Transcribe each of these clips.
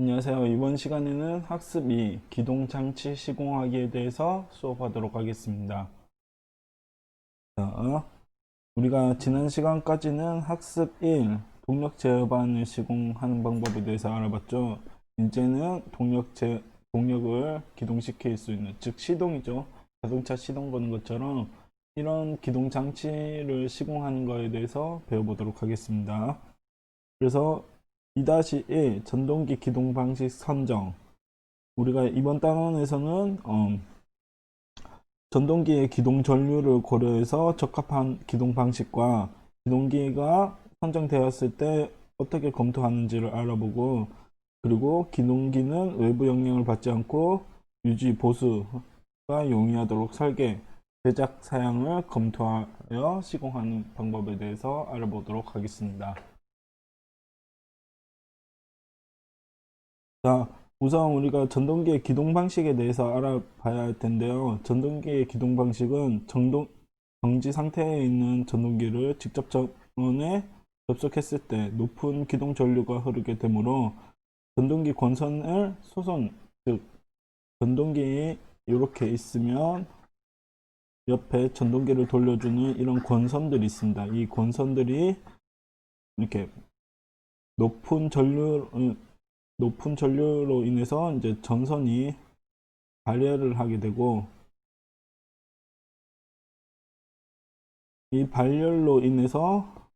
안녕하세요. 이번 시간에는 학습 2 기동장치 시공하기에 대해서 수업하도록 하겠습니다. 자, 우리가 지난 시간까지는 학습 1 동력 제어반을 시공하는 방법에 대해서 알아봤죠. 이제는 동력 제 동력을 기동시킬 수 있는 즉 시동이죠. 자동차 시동 거는 것처럼 이런 기동 장치를 시공하는 거에 대해서 배워보도록 하겠습니다. 그래서 2-1 전동기 기동 방식 선정 우리가 이번 단원에서는 어, 전동기의 기동 전류를 고려해서 적합한 기동 방식과 기동기가 선정되었을 때 어떻게 검토하는지를 알아보고 그리고 기동기는 외부 영향을 받지 않고 유지 보수가 용이하도록 설계 제작 사양을 검토하여 시공하는 방법에 대해서 알아보도록 하겠습니다. 자, 우선 우리가 전동기의 기동 방식에 대해서 알아봐야 할 텐데요. 전동기의 기동 방식은 정동, 정지 상태에 있는 전동기를 직접 전원에 접속했을 때 높은 기동 전류가 흐르게 되므로 전동기 권선을 소선, 즉 전동기 이렇게 있으면 옆에 전동기를 돌려주는 이런 권선들이 있습니다. 이 권선들이 이렇게 높은 전류, 음, 높은 전류로 인해서 이제 전선이 발열을 하게 되고 이 발열로 인해서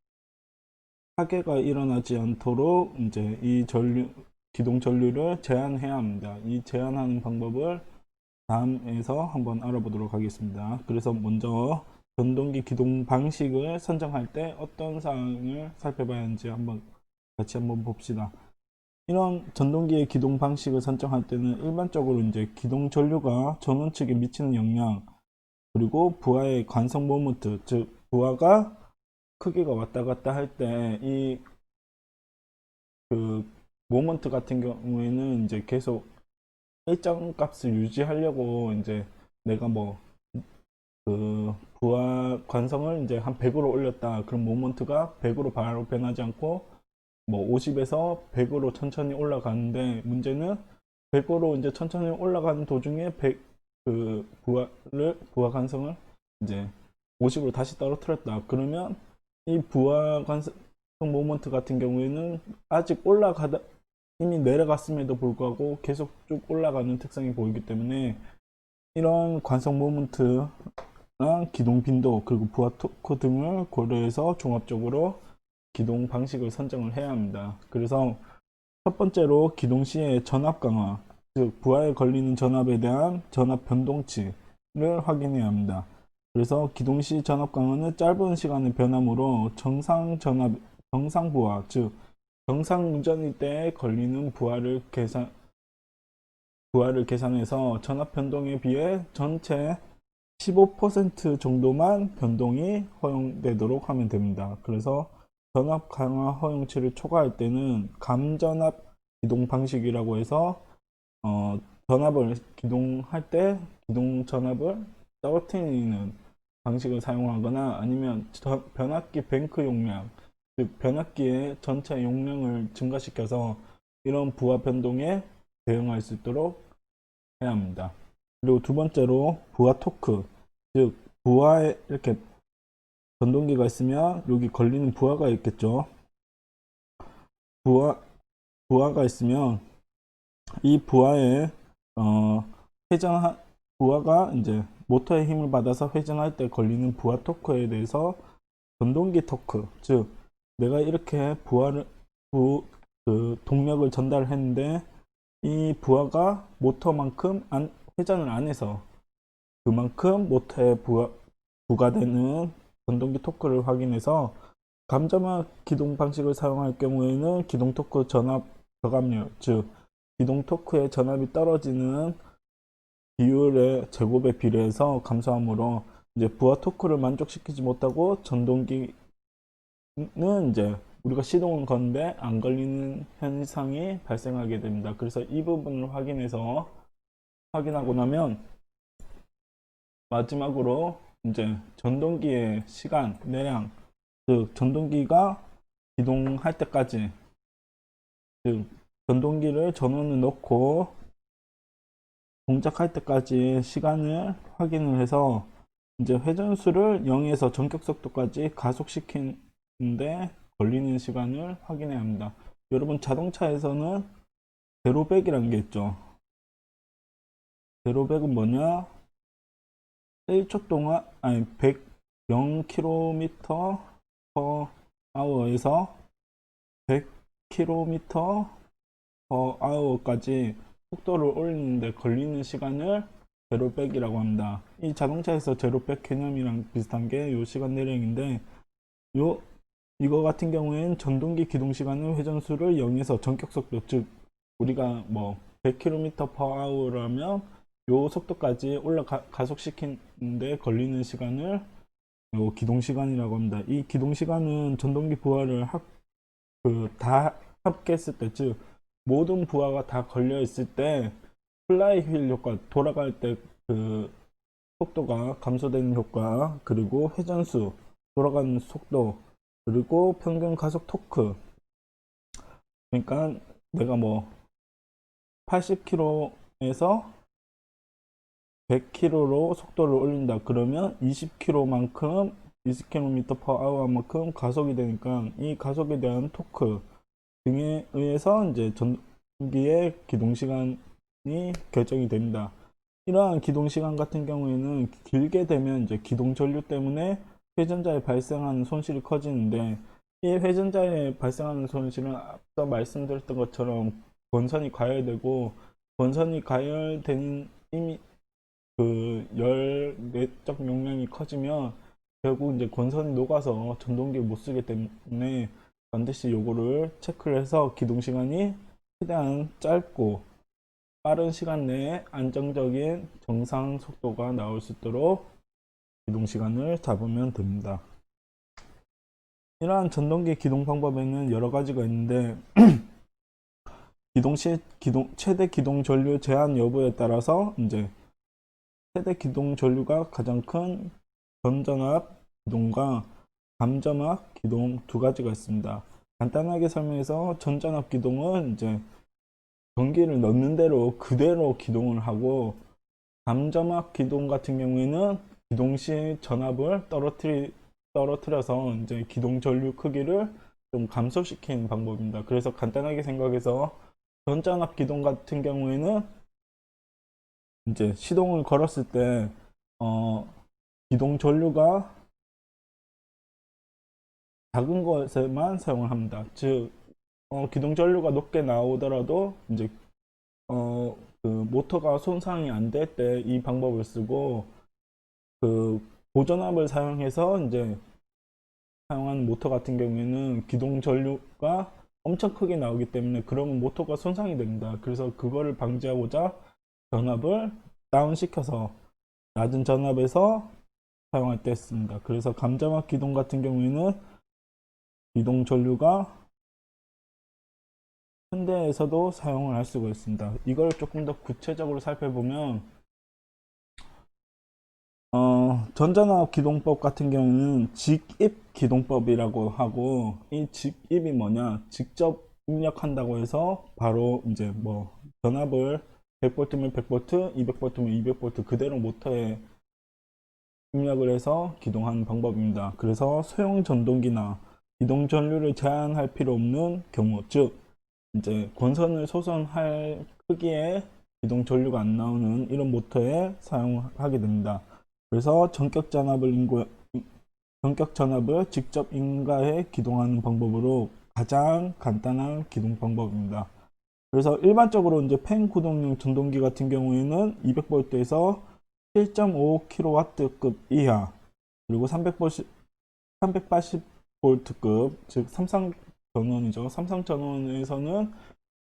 파괴가 일어나지 않도록 이제 이 전류 기동 전류를 제한해야 합니다. 이 제한하는 방법을 다음에서 한번 알아보도록 하겠습니다. 그래서 먼저 전동기 기동 방식을 선정할 때 어떤 사항을 살펴봐야 하는지 한번 같이 한번 봅시다. 이런 전동기의 기동 방식을 선정할 때는 일반적으로 이제 기동 전류가 전원 측에 미치는 영향 그리고 부하의 관성 모먼트 즉 부하가 크기가 왔다 갔다 할 때 이 그 모먼트 같은 경우에는 이제 계속 일정 값을 유지하려고 이제 내가 뭐 그 부하 관성을 이제 한 100으로 올렸다. 그럼 모먼트가 100으로 바로 변하지 않고 뭐 50에서 100으로 천천히 올라가는데 문제는 100으로 이제 천천히 올라가는 도중에 100 그 부하를 부하 관성을 이제 50으로 다시 떨어뜨렸다. 그러면 이 부하 관성 모먼트 같은 경우에는 아직 올라가다 이미 내려갔음에도 불구하고 계속 쭉 올라가는 특성이 보이기 때문에 이런 관성 모먼트나 기동 빈도 그리고 부하 토크 등을 고려해서 종합적으로 기동 방식을 선정을 해야 합니다. 그래서 첫 번째로 기동 시의 전압 강화, 즉 부하에 걸리는 전압에 대한 전압 변동치를 확인해야 합니다. 그래서 기동 시 전압 강화는 짧은 시간의 변함으로 정상 전압, 정상 부하, 즉 정상 운전일 때 걸리는 부하를 계산 부하를 계산해서 전압 변동에 비해 전체 15% 정도만 변동이 허용되도록 하면 됩니다. 그래서 전압 강화 허용치를 초과할 때는 감전압 기동 방식이라고 해서 어, 전압을 기동할 때 기동 전압을 떨어뜨리는 방식을 사용하거나 아니면 저- 변압기 뱅크 용량 즉 변압기의 전체 용량을 증가시켜서 이런 부하 변동에 대응할 수 있도록 해야 합니다. 그리고 두 번째로 부하 토크 즉 부하에 이렇게 전동기가 있으면 여기 걸리는 부하가 있겠죠. 부하 부하가 있으면 이 부하에 어 회전 부하가 이제 모터의 힘을 받아서 회전할 때 걸리는 부하 토크에 대해서 전동기 토크 즉 내가 이렇게 부하를 부, 그 동력을 전달했는데 이 부하가 모터만큼 안, 회전을 안 해서 그만큼 모터에 부하, 부과되는 전동기 토크를 확인해서 감점화 기동 방식을 사용할 경우에는 기동 토크 전압 저감률, 즉 기동 토크의 전압이 떨어지는 비율의 제곱에 비례해서 감소함으로 이제 부하 토크를 만족시키지 못하고 전동기는 이제 우리가 시동을 건데 안 걸리는 현상이 발생하게 됩니다. 그래서 이 부분을 확인해서 확인하고 나면 마지막으로 이제 전동기의 시간, 내량, 즉 전동기가 기동할 때까지 즉 전동기를 전원을 넣고 동작할 때까지 시간을 확인을 해서 이제 회전수를 0에서 전격 속도까지 가속시키는데 걸리는 시간을 확인해야 합니다. 여러분 자동차에서는 제로백이라는 게 있죠. 제로백은 뭐냐? 1초 동안 아니 100 0km per hour에서 100km per hour까지 속도를 올리는데 걸리는 시간을 제로백이라고 합니다. 이 자동차에서 제로백 개념이랑 비슷한 게 요 시간 내령인데 요 이거 같은 경우에는 전동기 기동 시간은 회전수를 0에서 전격 속도 즉 우리가 뭐 100km per hour라면 요 속도까지 올라가 가속시키는데 걸리는 시간을 요 기동 시간이라고 합니다. 이 기동 시간은 전동기 부하를 합, 그, 다 합계했을 때, 즉, 모든 부하가 다 걸려 있을 때, 플라이 휠 효과, 돌아갈 때 그 속도가 감소되는 효과, 그리고 회전수, 돌아가는 속도, 그리고 평균 가속 토크. 그러니까 내가 뭐 80km에서 100km로 속도를 올린다. 그러면 20km만큼 20km per hour만큼 가속이 되니까 이 가속에 대한 토크 등에 의해서 이제 전기의 기동 시간이 결정이 됩니다. 이러한 기동 시간 같은 경우에는 길게 되면 이제 기동 전류 때문에 회전자에 발생하는 손실이 커지는데 이 회전자에 발생하는 손실은 앞서 말씀드렸던 것처럼 권선이 가열되고 권선이 가열된 이미 그 열 내적 용량이 커지면 결국 이제 권선이 녹아서 전동기를 못 쓰기 때문에 반드시 요거를 체크를 해서 기동 시간이 최대한 짧고 빠른 시간 내에 안정적인 정상 속도가 나올 수 있도록 기동 시간을 잡으면 됩니다. 이러한 전동기 기동 방법에는 여러 가지가 있는데 기동 시 기동 최대 기동 전류 제한 여부에 따라서 이제 최대 기동 전류가 가장 큰 전전압 기동과 감전압 기동 두 가지가 있습니다. 간단하게 설명해서 전전압 기동은 이제 전기를 넣는 대로 그대로 기동을 하고 감전압 기동 같은 경우에는 기동 시 전압을 떨어뜨리 떨어뜨려서 이제 기동 전류 크기를 좀 감소시키는 방법입니다. 그래서 간단하게 생각해서 전전압 기동 같은 경우에는 이제 시동을 걸었을 때 어, 기동 전류가 작은 것에만 사용을 합니다. 즉 어, 기동 전류가 높게 나오더라도 이제 어, 그 모터가 손상이 안 될 때 이 방법을 쓰고 그 고전압을 사용해서 이제 사용하는 모터 같은 경우에는 기동 전류가 엄청 크게 나오기 때문에 그러면 모터가 손상이 됩니다. 그래서 그거를 방지하고자 전압을 다운시켜서 낮은 전압에서 사용할 때 했습니다. 그래서 감자막 기동 같은 경우에는 기동 전류가 현대에서도 사용을 할 수가 있습니다. 이걸 조금 더 구체적으로 살펴보면 어, 전자납 기동법 같은 경우는 직입 기동법이라고 하고 이 직입이 뭐냐 직접 입력한다고 해서 바로 이제 뭐 전압을 100V면 100V, 200V면 200V 그대로 모터에 입력을 해서 기동하는 방법입니다. 그래서 소형 전동기나 기동 전류를 제한할 필요 없는 경우, 즉 이제 권선을 소선할 크기의 기동 전류가 안 나오는 이런 모터에 사용하게 됩니다. 그래서 전격 전압을 인고 전격 전압을 직접 인가해 기동하는 방법으로 가장 간단한 기동 방법입니다. 그래서 일반적으로 이제 펜 구동용 전동기 같은 경우에는 200V에서 7.5kW급 이하 그리고 300V 380V급 즉 삼성 전원이죠. 삼성 전원에서는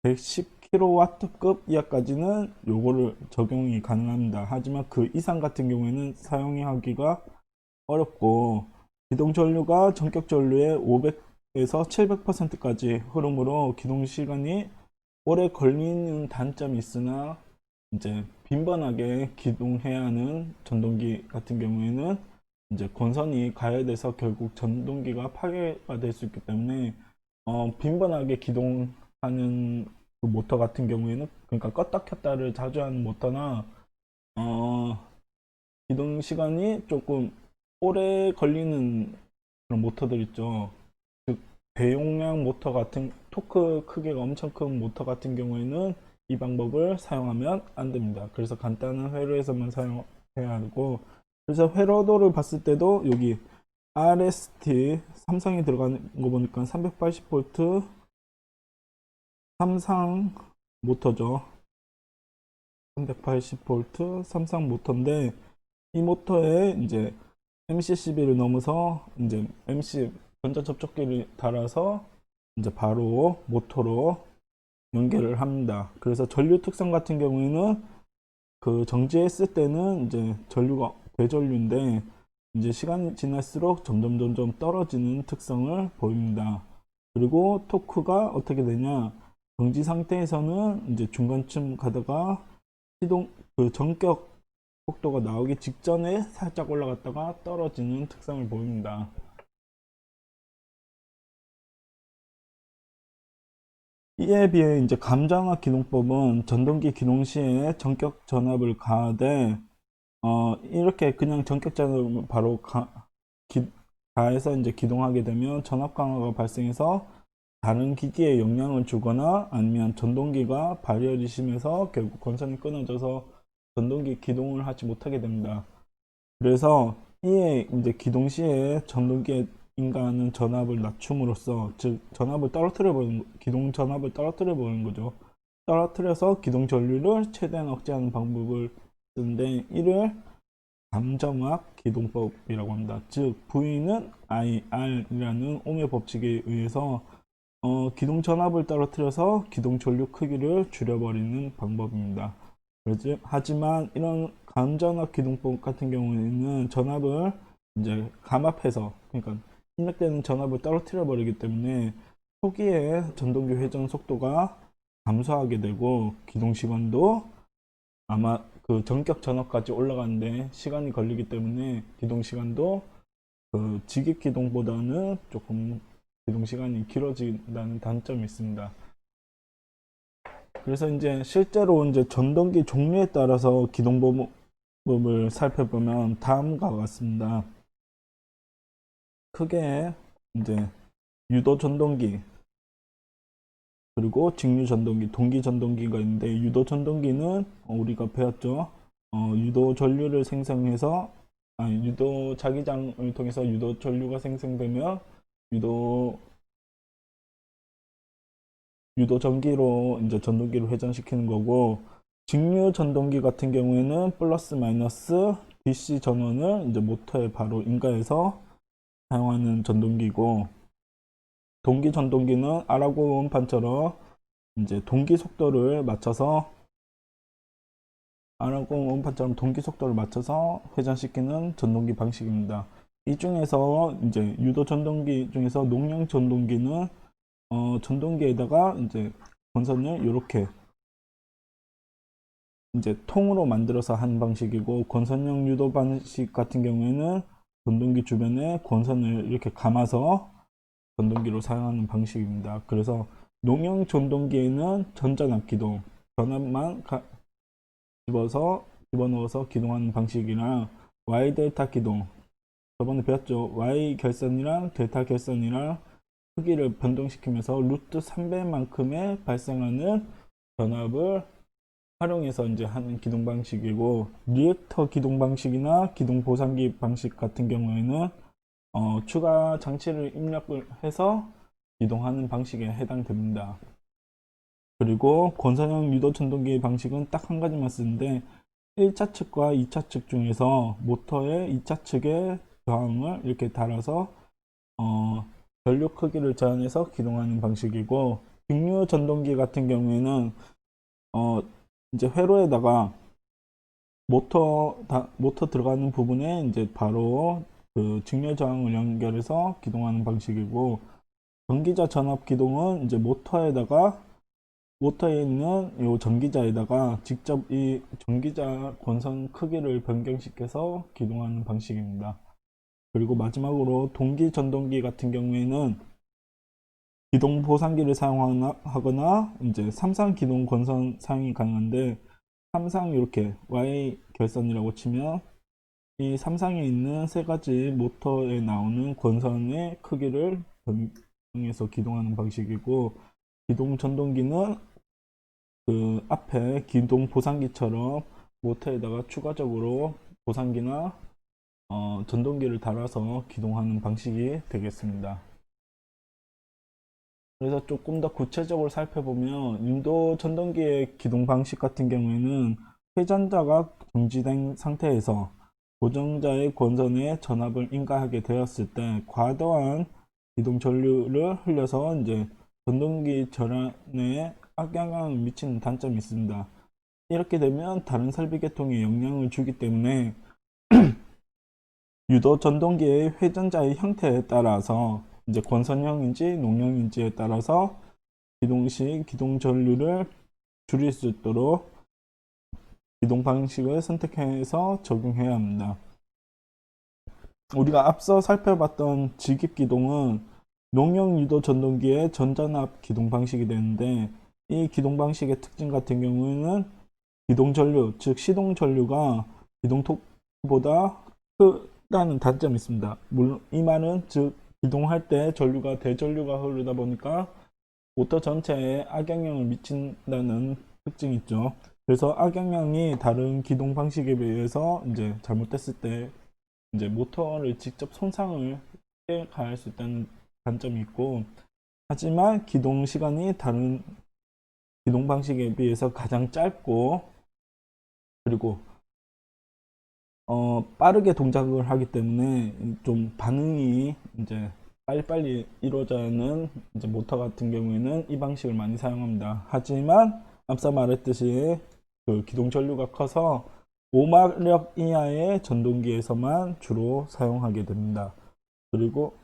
110kW급 이하까지는 요거를 적용이 가능합니다. 하지만 그 이상 같은 경우에는 사용하기가 어렵고 기동 전류가 전격 전류의 500에서 700%까지 흐름으로 기동 시간이 오래 걸리는 단점이 있으나 이제 빈번하게 기동해야 하는 전동기 같은 경우에는 이제 권선이 가열돼서 결국 전동기가 파괴가 될 수 있기 때문에 어, 빈번하게 기동하는 그 모터 같은 경우에는 그러니까 껐다 켰다를 자주 하는 모터나 어, 기동 시간이 조금 오래 걸리는 그런 모터들 있죠. 즉 대용량 모터 같은 토크 크기가 엄청 큰 모터 같은 경우에는 이 방법을 사용하면 안 됩니다. 그래서 간단한 회로에서만 사용해야 하고 그래서 회로도를 봤을 때도 여기 RST 삼성이 들어가는 거 보니까 380V 삼상 모터죠. 380V 삼상 모터인데 이 모터에 이제 MC12를 넘어서 이제 MC 전자 접촉기를 달아서 이제 바로 모터로 연결을 합니다. 그래서 전류 특성 같은 경우에는 그 정지했을 때는 이제 전류가 대전류인데 이제 시간이 지날수록 점점 점점 떨어지는 특성을 보입니다. 그리고 토크가 어떻게 되냐? 정지 상태에서는 이제 중간쯤 가다가 시동 그 전격 속도가 나오기 직전에 살짝 올라갔다가 떨어지는 특성을 보입니다. 이에 비해 이제 감정화 기동법은 전동기 기동 시에 전격 전압을 가하되 어 이렇게 그냥 전격 전압을 바로 가, 기, 가해서 이제 기동하게 되면 전압 강화가 발생해서 다른 기기에 영향을 주거나 아니면 전동기가 발열이 심해서 결국 건선이 끊어져서 전동기 기동을 하지 못하게 됩니다. 그래서 이에 이제 기동 시에 전동기에 인간은 전압을 낮춤으로써 즉 전압을 떨어뜨려 버리는 기동 전압을 떨어뜨려 버리는 거죠. 떨어뜨려서 기동 전류를 최대한 억제하는 방법을 쓰는데 이를 감정압 기동법이라고 합니다. 즉 V는 IR이라는 옴의 법칙에 의해서 어, 기동 전압을 떨어뜨려서 기동 전류 크기를 줄여버리는 방법입니다. 하지만 이런 감전압 기동법 같은 경우에는 전압을 이제 감압해서 그러니까 입력되는 전압을 떨어뜨려 버리기 때문에 초기에 전동기 회전 속도가 감소하게 되고 기동 시간도 아마 그 전격 전압까지 올라가는데 시간이 걸리기 때문에 기동 시간도 그 직입 기동보다는 조금 기동 시간이 길어진다는 단점이 있습니다. 그래서 이제 실제로 이제 전동기 종류에 따라서 기동 방법을 살펴보면 다음과 같습니다. 크게 이제 유도 전동기 그리고 직류 전동기, 동기 전동기가 있는데 유도 전동기는 어, 우리가 배웠죠. 어, 유도 전류를 생성해서 아, 유도 자기장을 통해서 유도 전류가 생성되면 유도 유도 전기로 이제 전동기를 회전시키는 거고 직류 전동기 같은 경우에는 플러스 마이너스 DC 전원을 이제 모터에 바로 인가해서 사용하는 전동기고 동기 전동기는 아라고 원판처럼 이제 동기 속도를 맞춰서 아라고 원판처럼 동기 속도를 맞춰서 회전시키는 전동기 방식입니다. 이 중에서 이제 유도 전동기 중에서 농용 전동기는 어, 전동기에다가 이제 건선을 이렇게 이제 통으로 만들어서 한 방식이고 건선형 유도 방식 같은 경우에는 전동기 주변에 권선을 이렇게 감아서 전동기로 사용하는 방식입니다. 그래서 농용 전동기에는 전전압 기동, 전압만 가, 집어서 집어넣어서 기동하는 방식이랑 Y 델타 기동 저번에 배웠죠. Y 결선이랑 델타 결선이랑 크기를 변동시키면서 루트 3배만큼의 발생하는 전압을 활용해서 이제 하는 기동 방식이고 리액터 기동 방식이나 기동 보상기 방식 같은 경우에는 어, 추가 장치를 입력을 해서 기동하는 방식에 해당됩니다. 그리고 권선형 유도 전동기 방식은 딱 한 가지만 쓰는데 1차 측과 2차 측 중에서 모터의 2차 측의 저항을 이렇게 달아서 어, 전류 크기를 제한해서 기동하는 방식이고 직류 전동기 같은 경우에는 어, 이제 회로에다가 모터 다, 모터 들어가는 부분에 이제 바로 그 직렬 저항을 연결해서 기동하는 방식이고 전기자 전압 기동은 이제 모터에다가 모터에 있는 요 전기자에다가 직접 이 전기자 권선 크기를 변경시켜서 기동하는 방식입니다. 그리고 마지막으로 동기 전동기 같은 경우에는 기동 보상기를 사용하거나 하거나 이제 삼상 기동 권선 사용이 가능한데 삼상 이렇게 Y 결선이라고 치면 이 삼상에 있는 세 가지 모터에 나오는 권선의 크기를 변경해서 기동하는 방식이고 기동 전동기는 그 앞에 기동 보상기처럼 모터에다가 추가적으로 보상기나 어, 전동기를 달아서 기동하는 방식이 되겠습니다. 그래서 조금 더 구체적으로 살펴보면 인도 전동기의 기동 방식 같은 경우에는 회전자가 정지된 상태에서 고정자의 권선에 전압을 인가하게 되었을 때 과도한 기동 전류를 흘려서 이제 전동기 전환에 악영향을 미치는 단점이 있습니다. 이렇게 되면 다른 설비 계통에 영향을 주기 때문에 유도 전동기의 회전자의 형태에 따라서 이제 권선형인지 농형인지에 따라서 기동 시 기동 전류를 줄일 수 있도록 기동 방식을 선택해서 적용해야 합니다. 우리가 앞서 살펴봤던 직입 기동은 농형 유도 전동기의 전전압 기동 방식이 되는데 이 기동 방식의 특징 같은 경우에는 기동 전류, 즉 시동 전류가 기동 톡보다 크다는 단점이 있습니다. 물론 이 말은 즉 기동할 때 전류가 대전류가 흐르다 보니까 모터 전체에 악영향을 미친다는 특징이 있죠. 그래서 악영향이 다른 기동 방식에 비해서 이제 잘못됐을 때 이제 모터를 직접 손상을 해 가할 수 있다는 단점이 있고 하지만 기동 시간이 다른 기동 방식에 비해서 가장 짧고 그리고 어, 빠르게 동작을 하기 때문에 좀 반응이 이제 빨리빨리 이루어져야 하는 이제 모터 같은 경우에는 이 방식을 많이 사용합니다. 하지만 앞서 말했듯이 그 기동 전류가 커서 5마력 이하의 전동기에서만 주로 사용하게 됩니다. 그리고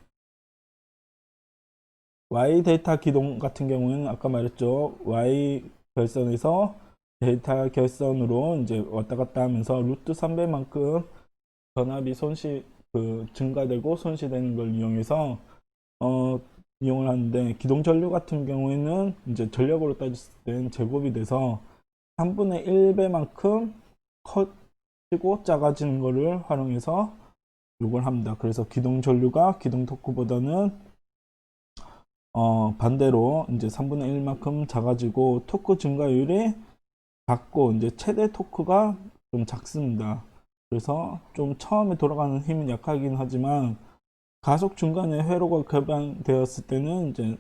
Y 데이터 기동 같은 경우는 아까 말했죠. Y 결선에서 데이터 결선으로 이제 왔다 갔다 하면서 루트 3배만큼 전압이 손실 그 증가되고 손실되는 걸 이용해서 어 이용을 하는데 기동 전류 같은 경우에는 이제 전력으로 따졌을 땐 제곱이 돼서 3분의 1배만큼 커지고 작아지는 거를 활용해서 이걸 합니다. 그래서 기동 전류가 기동 토크보다는 어 반대로 이제 3분의 1만큼 작아지고 토크 증가율이 작고 이제 최대 토크가 좀 작습니다. 그래서 좀 처음에 돌아가는 힘은 약하긴 하지만 가속 중간에 회로가 개방되었을 때는 이제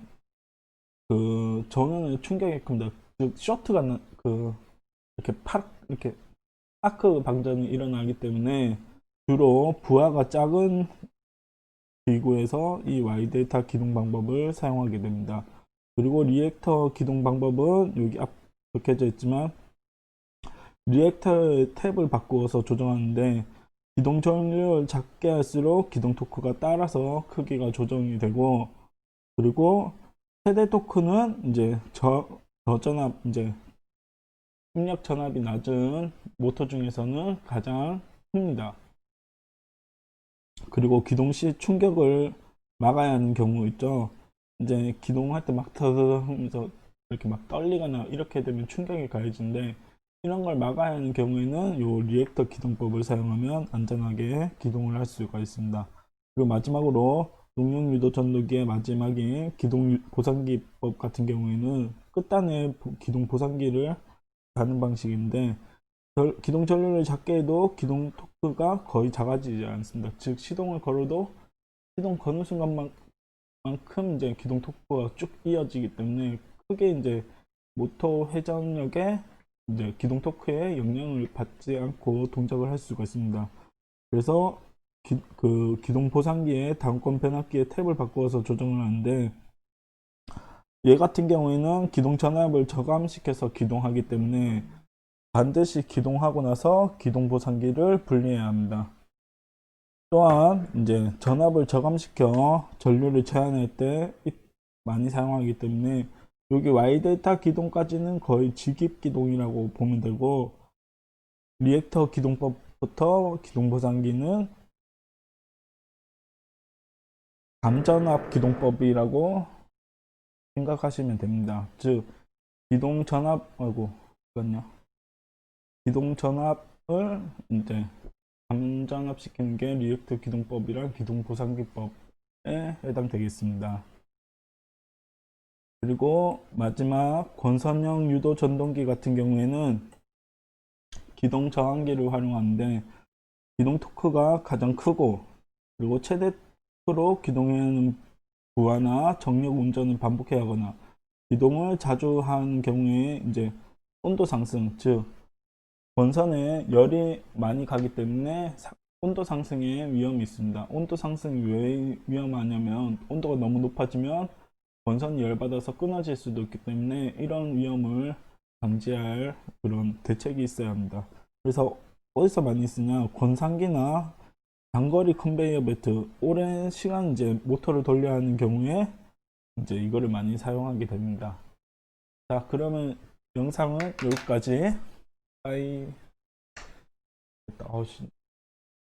그 전원의 충격이 큽니다. 즉 쇼트가 나, 그 이렇게 팍 이렇게 아크 방전이 일어나기 때문에 주로 부하가 작은 기구에서 이 Y 데이터 기동 방법을 사용하게 됩니다. 그리고 리액터 기동 방법은 여기 앞 적혀져 있지만 리액터의 탭을 바꾸어서 조정하는데 기동 전류를 작게 할수록 기동 토크가 따라서 크기가 조정이 되고 그리고 최대 토크는 이제 저 저전압 이제 입력 전압이 낮은 모터 중에서는 가장 큽니다. 그리고 기동 시 충격을 막아야 하는 경우 있죠. 이제 기동할 때 막 터하면서 이렇게 막 떨리거나 이렇게 되면 충격이 가해지는데 이런 걸 막아야 하는 경우에는 이 리액터 기동법을 사용하면 안전하게 기동을 할 수가 있습니다. 그리고 마지막으로 농용 유도 전도기의 마지막인 기동 보상기법 같은 경우에는 끝단에 기동 보상기를 가는 방식인데 기동 전류를 작게 해도 기동 토크가 거의 작아지지 않습니다. 즉 시동을 걸어도 시동 거는 순간만큼 이제 기동 토크가 쭉 이어지기 때문에 크게 이제 모터 회전력에 이제 기동 토크에 영향을 받지 않고 동작을 할 수가 있습니다. 그래서 기, 그 기동 보상기에 다음권 변압기의 탭을 바꾸어서 조정을 하는데 얘 같은 경우에는 기동 전압을 저감시켜서 기동하기 때문에 반드시 기동하고 나서 기동 보상기를 분리해야 합니다. 또한 이제 전압을 저감시켜 전류를 제한할 때 많이 사용하기 때문에 여기 Y 데이터 기동까지는 거의 직입 기동이라고 보면 되고 리액터 기동법부터 기동 보상기는 감전압 기동법이라고 생각하시면 됩니다. 즉 기동 전압 아이고 잠깐요. 기동 전압을 이제 감전압 시키는 게 리액터 기동법이랑 기동 보상기법에 해당되겠습니다. 그리고 마지막 권선형 유도 전동기 같은 경우에는 기동 저항기를 활용하는데 기동 토크가 가장 크고 그리고 최대 토크로 기동해야 하는 부하나 정력 운전을 반복해야 하거나 기동을 자주 하는 경우에 이제 온도 상승 즉 권선에 열이 많이 가기 때문에 사- 온도 상승의 위험이 있습니다. 온도 상승이 왜 위험하냐면 온도가 너무 높아지면 권선이 열받아서 끊어질 수도 있기 때문에 이런 위험을 방지할 그런 대책이 있어야 합니다. 그래서 어디서 많이 쓰냐 권상기나 장거리 컨베이어 벨트 오랜 시간 이제 모터를 돌려야 하는 경우에 이제 이거를 많이 사용하게 됩니다. 자 그러면 영상은 여기까지 빠이 됐다. 어우, 씨.